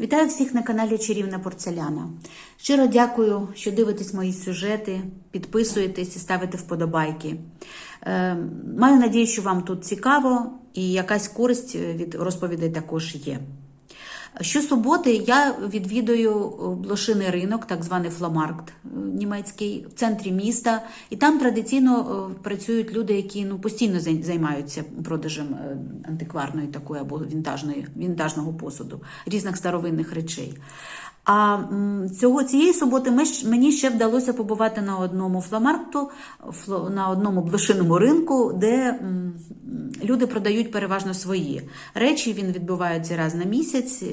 Вітаю всіх на каналі Чарівна Порцеляна. Щиро дякую, що дивитесь мої сюжети, підписуєтесь і ставите вподобайки. Е, маю надію, що вам тут цікаво і якась користь від розповідей також є. Щосуботи я відвідую блошиний ринок, так званий фламаркт е, німецький, в центрі міста. І там традиційно е, працюють люди, які ну, постійно займаються продажем е, антикварної такої або вінтажної, вінтажного посуду, різних старовинних речей. А цього цієї суботи ми, мені ще вдалося побувати на одному фламаркту, на одному блошиному ринку, де люди продають переважно свої речі. Він відбувається раз на місяць.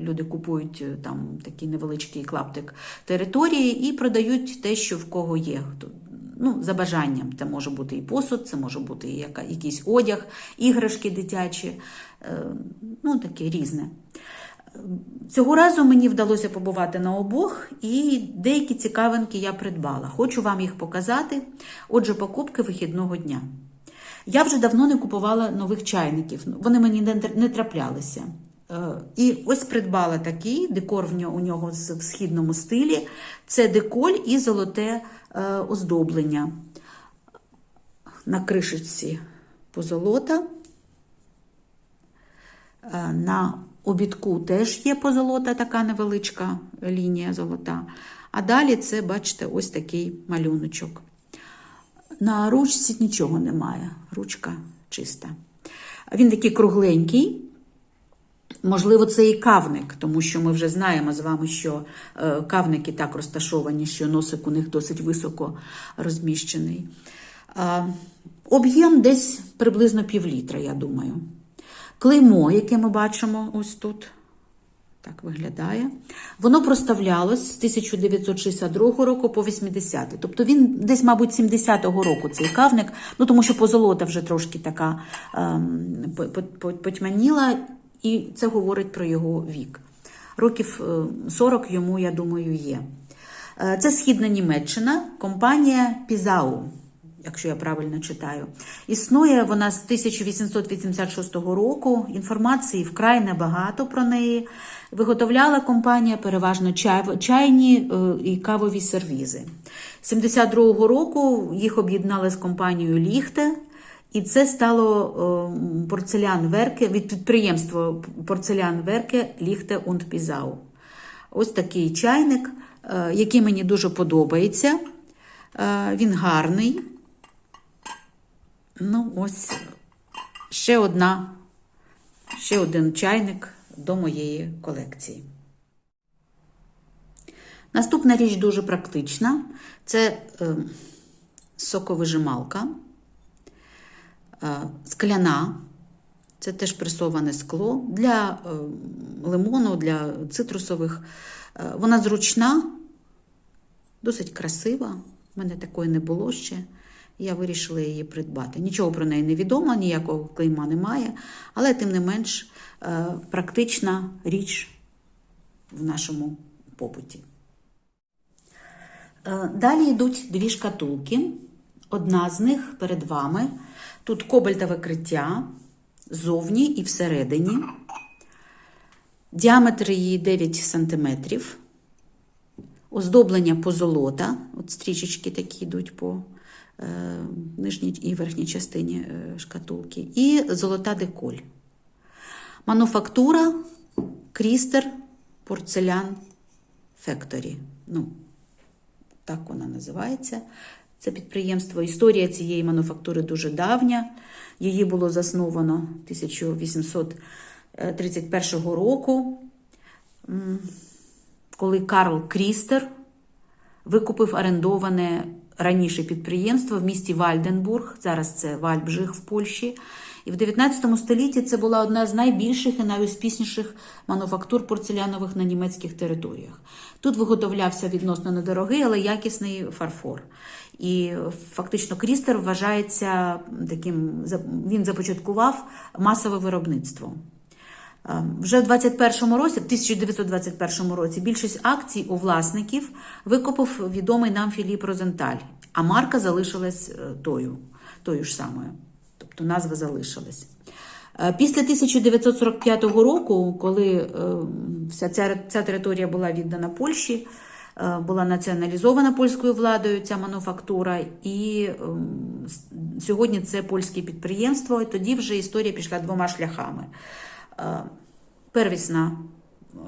Люди купують е, там такий невеличкий клаптик території і продають те, що в кого є. Ну, за бажанням. Це може бути і посуд, це може бути і якийсь одяг, іграшки дитячі, е, ну таке різне. Цього разу мені вдалося побувати на обох, і деякі цікавинки я придбала. Хочу вам їх показати. Отже, покупки вихідного дня. Я вже давно не купувала нових чайників, вони мені не, траплялися. Е, І ось придбала такий декор в нього, у нього в східному стилі. Це деколь і золоте е, оздоблення. На кришечці позолота. Е, На обідку теж є позолота, така невеличка лінія золота. А далі це, бачите, ось такий малюночок. На ручці нічого немає, ручка чиста. Він такий кругленький. Можливо, це і кавник, тому що ми вже знаємо з вами, що е, кавники так розташовані, що носик у них досить високо розміщений. Об'єм десь приблизно півлітра, я думаю. Клеймо, яке ми бачимо ось тут, так виглядає. Воно проставлялось з 1962 року по 80 Тобто він десь, мабуть, 70-го року цей кавник, ну тому що позолота вже трошки така ем, по- по- по- потьмяніла, і це говорить про його вік. Років е, 40 йому, я думаю, є. Е, Це східна Німеччина, компанія Пізау, якщо я правильно читаю. Існує вона з 1886 року. Інформації вкрай небагато про неї. Виготовляла компанія переважно чайні е, і кавові сервізи. 72-го року їх об'єднали з компанією Ліхте. І це стало е, порцелян Верке від підприємства порцелян Верке Ліхте und Пізау. Ось такий чайник, е, який мені дуже подобається. Він гарний. Ну, ось ще одна, ще один чайник до моєї колекції. Наступна річ дуже практична. Це е, соковижималка. Е, скляна, це теж пресоване скло для е, лимону, для цитрусових. Е, Вона зручна, досить красива. У мене такої не було ще. Я вирішила її придбати. Нічого про неї не відомо, ніякого клейма немає, але тим не менш е, практична річ в нашому побуті. Е, Далі йдуть дві шкатулки. Одна з них перед вами. Тут кобальтове криття ззовні і всередині. Діаметр її 9 см. Оздоблення позолота. От стрічечки такі йдуть по нижній і верхній частині е, шкатулки. І золота деколь. Мануфактура Крістер Порцелян Фекторі. Ну, так вона називається. Це підприємство. Історія цієї мануфактури дуже давня. Її було засновано 1831 року, коли Карл Крістер викупив орендоване раніше підприємство в місті Вальденбург. Зараз це Вальбжих в Польщі. І в 19 столітті це була одна з найбільших і найуспішніших мануфактур порцелянових на німецьких територіях. Тут виготовлявся відносно недорогий, але якісний фарфор. І фактично Крістер вважається таким, він започаткував масове виробництво. Е, Вже в 21 році, в 1921 році, більшість акцій у власників викупив відомий нам Філіп Розенталь, а марка залишилась е, тою, тою ж самою. Тобто назва залишилась. Е, Після 1945 року, коли е, вся ця, ця територія була віддана Польщі, була націоналізована польською владою ця мануфактура, і ем, сьогодні це польське підприємство. І тоді вже історія пішла двома шляхами. Е, Первісна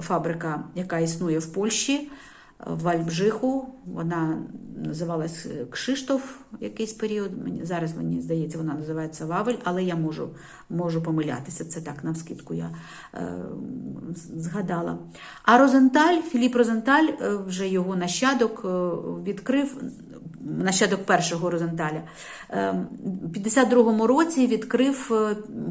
фабрика, яка існує в Польщі, Вальбжиху, вона називалась е, Кшиштоф якийсь період. Зараз мені здається, вона називається Вавель, але я можу, можу помилятися. Це так навскидку я е, згадала. А Розенталь, Філіп Розенталь, е, вже його нащадок е, відкрив. Нащадок першого Розенталя в 52-му році відкрив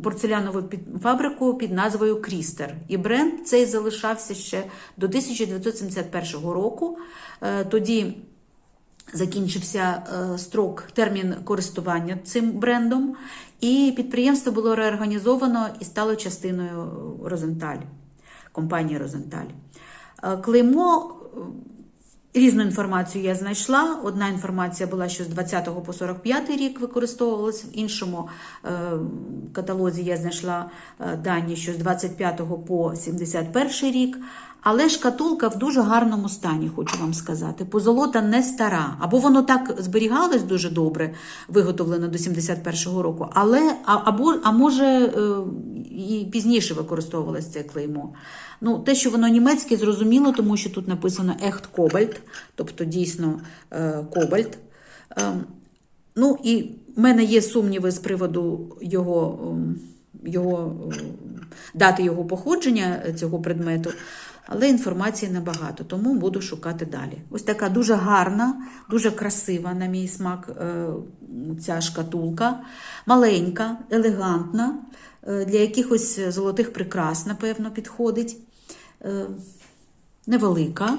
порцелянову фабрику під назвою Крістер. І бренд цей залишався ще до 1971 року. Е, Тоді закінчився е, строк, термін користування цим брендом, і підприємство було реорганізовано і стало частиною Розенталь, компанії Розенталь. Е, Клеймо Різну інформацію я знайшла. Одна інформація була, що з 20 по 45 рік використовувалась, в іншому каталозі я знайшла дані, що з 25 по 71 рік. Але шкатулка в дуже гарному стані, хочу вам сказати. Позолота не стара. Або воно так зберігалось дуже добре, виготовлено до 71-го року, але або, а може е, і пізніше використовувалось це клеймо. Ну, те, що воно німецьке, зрозуміло, тому що тут написано Ехт Кобальт, тобто дійсно е, кобальт. Ем, ну і в мене є сумніви з приводу його, ем, його ем, дати його походження цього предмету, але інформації небагато, тому буду шукати далі. Ось така дуже гарна, дуже красива, на мій смак, е, ця шкатулка, маленька, елегантна, е, для якихось золотих прикрас, напевно, підходить. Е, Невелика,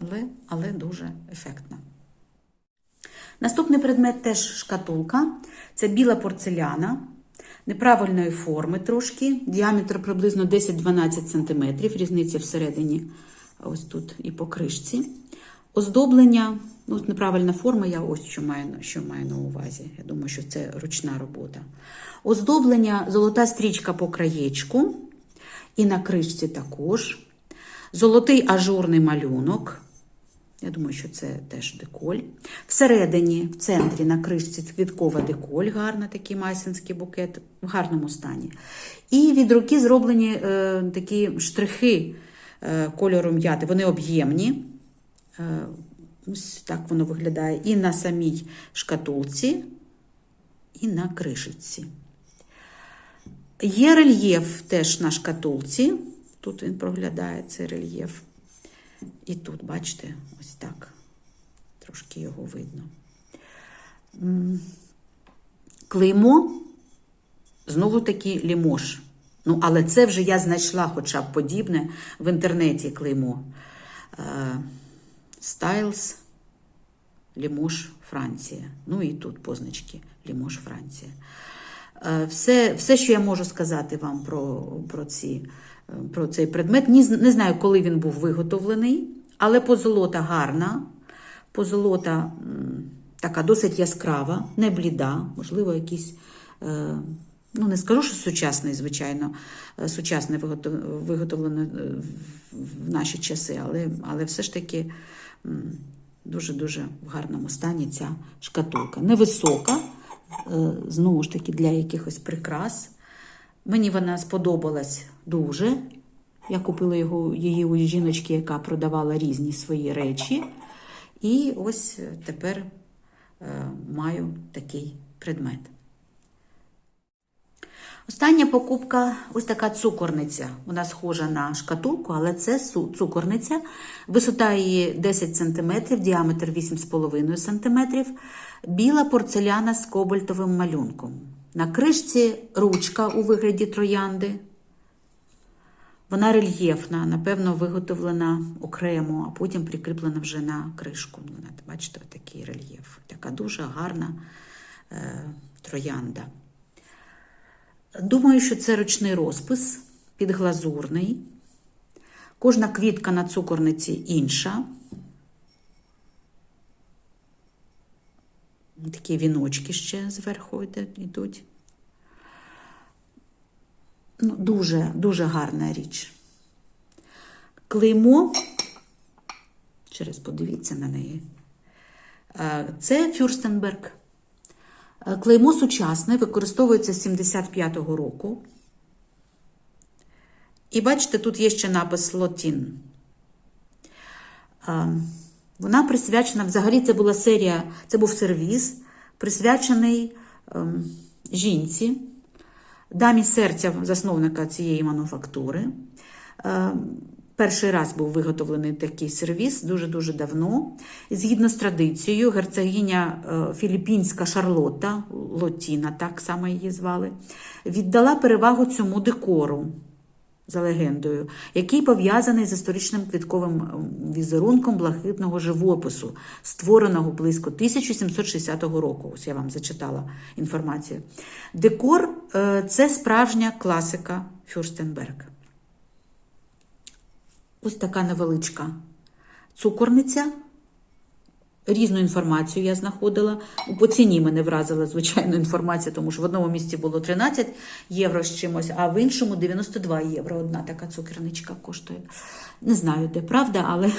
але, але дуже ефектна. Наступний предмет теж шкатулка. Це біла порцеляна неправильної форми трошки, діаметр приблизно 10-12 см, різниця всередині, ось тут і по кришці. Оздоблення, ну, неправильна форма, я ось що маю, що маю на увазі. Я думаю, що це ручна робота. Оздоблення золота стрічка по краєчку, і на кришці також. Золотий ажурний малюнок. Я думаю, що це теж деколь. Всередині, в центрі на кришці квіткова деколь, гарна такий майсинський букет, в гарному стані. І від руки зроблені е, такі штрихи е, кольору м'яти. Вони об'ємні. Е, ось так воно виглядає і на самій шкатулці, і на кришечці. Є рельєф теж на шкатулці. Тут він проглядає цей рельєф. І тут, бачите, ось так. Трошки його видно. Клеймо, знову таки лімош. Ну, але це вже я знайшла хоча б подібне в інтернеті клеймо. Е, Стайлз, Лімош, Франція. Ну і тут позначки Лімош, Франція. Е, Все, все, що я можу сказати вам про, про, ці, про цей предмет. Не знаю, коли він був виготовлений, але позолота гарна, позолота така досить яскрава, не бліда, можливо, якийсь. е, Ну, не скажу, що сучасний, звичайно, е, сучасний виготов- е, в- в наші часи, але, але все ж таки дуже-дуже в гарному стані ця шкатулка. Невисока, е, знову ж таки, для якихось прикрас. Мені вона сподобалась дуже. Я купила його, її у жіночки, яка продавала різні свої речі. І ось тепер е, маю такий предмет. Остання покупка ось така цукорниця. Вона схожа на шкатулку, але це цукорниця. Висота її 10 см, діаметр 8,5 см. Біла порцеляна з кобальтовим малюнком. На кришці ручка у вигляді троянди. Вона рельєфна, напевно, виготовлена окремо, а потім прикріплена вже на кришку. Ну, Бачите, такий рельєф. Така дуже гарна е, троянда. Думаю, що це ручний розпис, підглазурний. Кожна квітка на цукорниці інша. Такі віночки ще зверху йдуть. Ну, дуже, дуже гарна річ. клеймо. Через подивіться на неї. Е, Це Фюрстенберг. Е, Клеймо сучасне використовується з 75-го року. І бачите, тут є ще напис Лотін. Вона присвячена, взагалі, це була серія, це був сервіс, присвячений ем, жінці, дамі серця засновника цієї мануфактури. Е, Перший раз був виготовлений такий сервіс дуже-дуже давно. Згідно з традицією, герцогиня е, Філіппінська Шарлотта, Лотіна, так само її звали, віддала перевагу цьому декору за легендою, який пов'язаний з історичним квітковим візерунком блакитного живопису, створеного близько 1760 року. Ось я вам зачитала інформацію. Декор е, це справжня класика Фюрстенберг. Ось така невеличка цукорниця. Різну інформацію я знаходила. Ну, По ціні мене вразила, звичайно, інформація, тому що в одному місці було 13 євро з чимось, а в іншому 92 євро. Одна така цукерничка коштує. Не знаю, де правда, але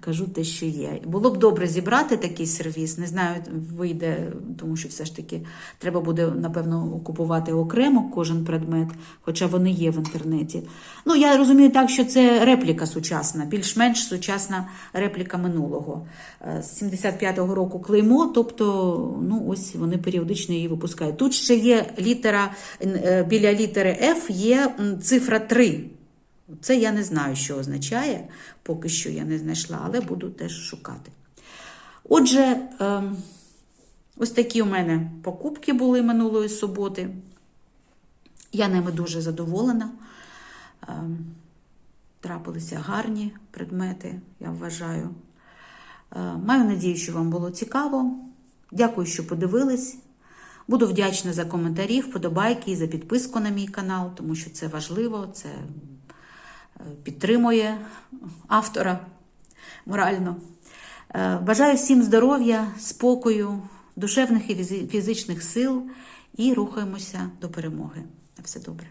кажу те, що є. Було б добре зібрати такий сервіс. Не знаю, вийде, тому що все ж таки треба буде, напевно, купувати окремо кожен предмет, хоча вони є в інтернеті. Ну, я розумію так, що це репліка сучасна, більш-менш сучасна репліка минулого. Е, З 75-го року клеймо, тобто, ну, ось вони періодично її випускають. Тут ще є літера, е, біля літери F є цифра 3. Це я не знаю, що означає, поки що я не знайшла, але буду теж шукати. Отже, ем, ось такі у мене покупки були минулої суботи. Я ними дуже задоволена. Ем, Трапилися гарні предмети, я вважаю. Е, Маю надію, що вам було цікаво. Дякую, що подивились. Буду вдячна за коментарі, вподобайки і за підписку на мій канал, тому що це важливо, це підтримує автора морально. Е, Бажаю всім здоров'я, спокою, душевних і фізичних сил і рухаємося до перемоги. На все добре.